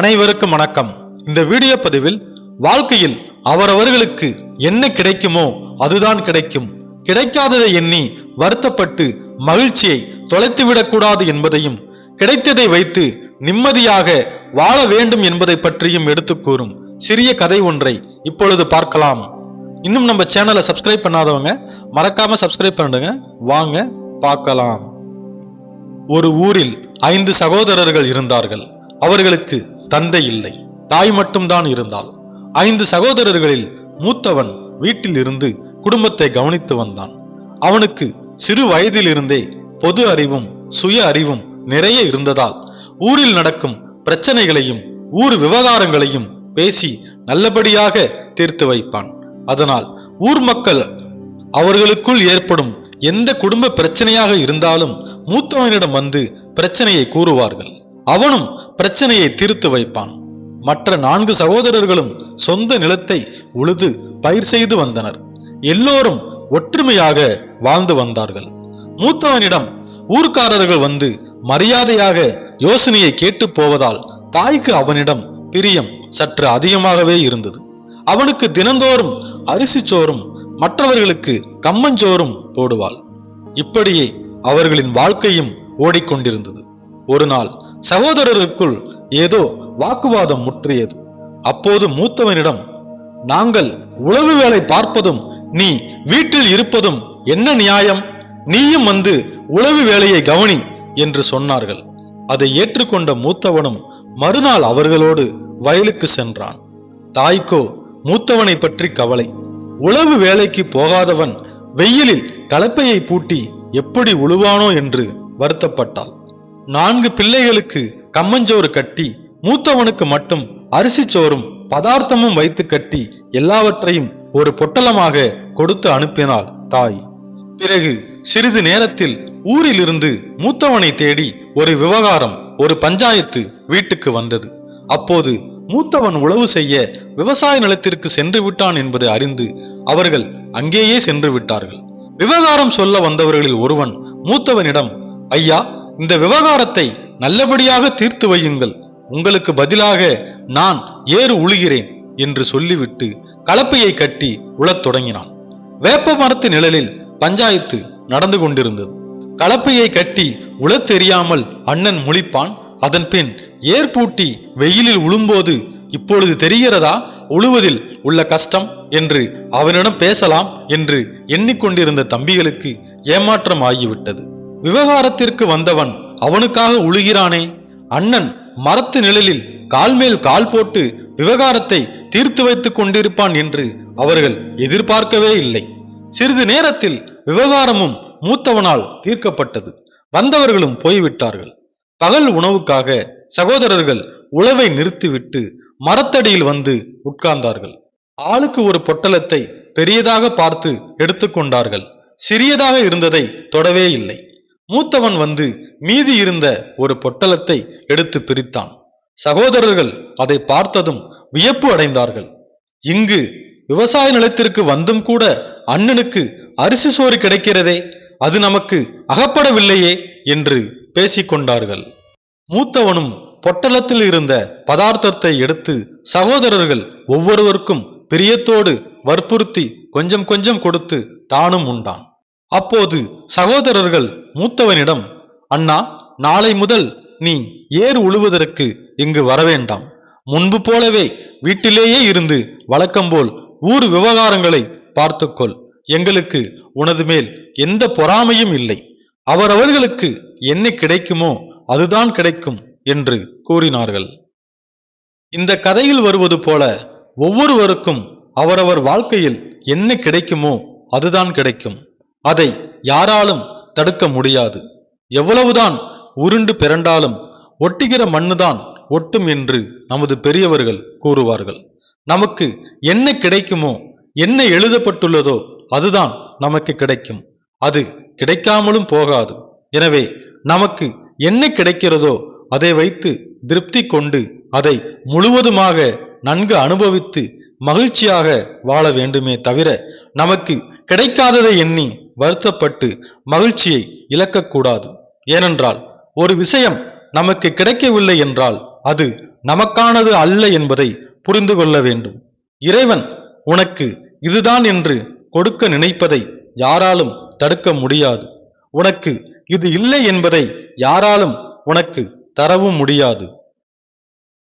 அனைவருக்கும் வணக்கம். இந்த வீடியோ பதிவில் வாழ்க்கையில் அவரவர்களுக்கு என்ன கிடைக்குமோ அதுதான் கிடைக்கும். கிடைக்காததை எண்ணி வருத்தப்பட்டு மகிழ்ச்சியை தொலைத்துவிடக் கூடாது என்பதையும் கிடைத்ததை வைத்து நிம்மதியாக வாழ வேண்டும் என்பதை பற்றியும் எடுத்து கூறும் சிறிய கதை ஒன்றை இப்பொழுது பார்க்கலாம். இன்னும் நம்ம சேனலை சப்ஸ்கிரைப் பண்ணாதவங்க மறக்காம சப்ஸ்கிரைப் பண்ணிடுங்க. வாங்க பார்க்கலாம். ஒரு ஊரில் ஐந்து சகோதரர்கள் இருந்தார்கள். அவர்களுக்கு தந்தை இல்லை தாய் மட்டும்தான் இருந்தாள். ஐந்து சகோதரர்களில் மூத்தவன் வீட்டில் இருந்து குடும்பத்தை கவனித்து வந்தான். அவனுக்கு சிறு வயதிலிருந்தே பொது அறிவும் சுய அறிவும் நிறைய இருந்ததால் ஊரில் நடக்கும் பிரச்சனைகளையும் ஊர் விவகாரங்களையும் பேசி நல்லபடியாக தீர்த்து வைப்பான். அதனால் ஊர் மக்கள் அவர்களுக்குள் ஏற்படும் எந்த குடும்ப பிரச்சனையாக இருந்தாலும் மூத்தவனிடம் வந்து பிரச்சனையை கூறுவார்கள். அவனும் பிரச்சனையை தீர்த்து வைப்பான். மற்ற நான்கு சகோதரர்களும் சொந்த நிலத்தை உழுது பயிர் செய்து வந்தனர். எல்லோரும் ஒற்றுமையாக வாழ்ந்து வந்தார்கள். மூத்தவனிடம் ஊர்க்காரர்கள் வந்து மரியாதையாக யோசனையை கேட்டு போவதால் தாய்க்கு அவனிடம் பிரியம் சற்று அதிகமாகவே இருந்தது. அவனுக்கு தினந்தோறும் அரிசி சோறும் மற்றவர்களுக்கு கம்மஞ்சோறும் போடுவாள். இப்படியே அவர்களின் வாழ்க்கையும் ஓடிக்கொண்டிருந்தது. ஒரு நாள் சகோதரருக்குள் ஏதோ வாக்குவாதம் முற்றியது. அப்போது மூத்தவனிடம் நாங்கள் உளவு வேலை பார்ப்பதும் நீ வீட்டில் இருப்பதும் என்ன நியாயம்? நீயும் வந்து உளவு வேலையை கவனி என்று சொன்னார்கள். அதை ஏற்றுக்கொண்ட மூத்தவனும் மறுநாள் அவர்களோடு வயலுக்கு சென்றான். தாய்க்கோ மூத்தவனை பற்றி கவலை. உழவு வேலைக்கு போகாதவன் வெயிலில் கலப்பையை பூட்டி எப்படி உழுவானோ என்று வருத்தப்பட்டாள். நான்கு பிள்ளைகளுக்கு கம்மஞ்சோறு கட்டி மூத்தவனுக்கு மட்டும் அரிசி சோறும் பதார்த்தமும் வைத்து கட்டி எல்லாவற்றையும் ஒரு பொட்டலமாக கொடுத்து அனுப்பினாள் தாய். பிறகு சிறிது நேரத்தில் ஊரிலிருந்து மூத்தவனை தேடி ஒரு விவகாரம் ஒரு பஞ்சாயத்து வீட்டுக்கு வந்தது. அப்போது மூத்தவன் உழவு செய்ய விவசாய நிலத்திற்கு சென்று விட்டான் என்பதை அறிந்து அவர்கள் அங்கேயே சென்று விட்டார்கள். விவகாரம் சொல்ல வந்தவர்களில் ஒருவன் மூத்தவனிடம் ஐயா இந்த விவகாரத்தை நல்லபடியாக தீர்த்து வையுங்கள். உங்களுக்கு பதிலாக நான் ஏறு உழுகிறேன் என்று சொல்லிவிட்டு கலப்பையை கட்டி உழத் தொடங்கினான். வேப்ப மரத்து நிழலில் பஞ்சாயத்து நடந்து கொண்டிருந்தது. கலப்பையை கட்டி உழத் தெரியாமல் அண்ணன் முழிப்பான் அதன் பின் ஏர் பூட்டி வெயிலில் உழும்போது இப்பொழுது தெரிகிறதா? உழுவதில் உள்ள கஷ்டம் என்று அவனிடம் பேசலாம் என்று எண்ணிக்கொண்டிருந்த தம்பிகளுக்கு ஏமாற்றம் ஆகிவிட்டது. விவகாரத்திற்கு வந்தவன் அவனுக்காக உழுகிறானே. அண்ணன் மரத்து நிழலில் கால் மேல் கால் போட்டு விவகாரத்தை தீர்த்து வைத்துக் கொண்டிருப்பான் என்று அவர்கள் எதிர்பார்க்கவே இல்லை. சிறிது நேரத்தில் விவகாரமும் மூத்தவனால் தீர்க்கப்பட்டது. வந்தவர்களும் போய்விட்டார்கள். பகல் உணவுக்காக சகோதரர்கள் உழவை நிறுத்திவிட்டு மரத்தடியில் வந்து உட்கார்ந்தார்கள். ஆளுக்கு ஒரு பொட்டலத்தை பெரியதாக பார்த்து எடுத்துக்கொண்டார்கள். சிறியதாக இருந்ததை தொடவே இல்லை. மூத்தவன் வந்து மீதி இருந்த ஒரு பொட்டலத்தை எடுத்து பிரித்தான். சகோதரர்கள் அதை பார்த்ததும் வியப்பு அடைந்தார்கள். இங்கு விவசாய நிலத்திற்கு வந்தும் கூட அண்ணனுக்கு அரிசி சோறு கிடைக்கிறதே அது நமக்கு அகப்படவில்லையே என்று பேசிக்கொண்டார்கள். மூத்தவனும் பொட்டலத்தில் இருந்த பதார்த்தத்தை எடுத்து சகோதரர்கள் ஒவ்வொருவருக்கும் பிரியத்தோடு வற்புறுத்தி கொஞ்சம் கொஞ்சம் கொடுத்து தானும் உண்டான். அப்போது சகோதரர்கள் மூத்தவனிடம் அண்ணா நாளை முதல் நீ ஏர் உழுவதற்கு இங்கு வரவேண்டாம். முன்பு போலவே வீட்டிலேயே இருந்து வழக்கம்போல் ஊர் விவகாரங்களை பார்த்துக்கொள். எங்களுக்கு உனது மேல் எந்த பொறாமையும் இல்லை. அவரவர்களுக்கு என்ன கிடைக்குமோ அதுதான் கிடைக்கும் என்று கூறினார்கள். இந்த கதையில் வருவது போல ஒவ்வொருவருக்கும் அவரவர் வாழ்க்கையில் என்ன கிடைக்குமோ அதுதான் கிடைக்கும். அதை யாராலும் தடுக்க முடியாது. எவ்வளவுதான் உருண்டு பிறண்டாலும் ஒட்டுகிற மண்ணுதான் ஒட்டும் என்று நமது பெரியவர்கள் கூறுவார்கள். நமக்கு என்ன கிடைக்குமோ என்ன எழுதப்பட்டுள்ளதோ அதுதான் நமக்கு கிடைக்கும். அது கிடைக்காமலும் போகாது. எனவே நமக்கு என்ன கிடைக்கிறதோ அதை வைத்து திருப்தி கொண்டு அதை முழுவதுமாக நன்கு அனுபவித்து மகிழ்ச்சியாக வாழ வேண்டுமே தவிர நமக்கு கிடைக்காததை எண்ணி வருத்தப்பட்டு மகிழ்ச்சியை இழக்கக்கூடாது. ஏனென்றால் ஒரு விஷயம் நமக்கு கிடைக்கவில்லை என்றால் அது நமக்கானது அல்ல என்பதை புரிந்து கொள்ள வேண்டும். இறைவன் உனக்கு இதுதான் என்று கொடுக்க நினைப்பதை யாராலும் தடுக்க முடியாது. உனக்கு இது இல்லை என்பதை யாராலும் உனக்கு தரவும் முடியாது.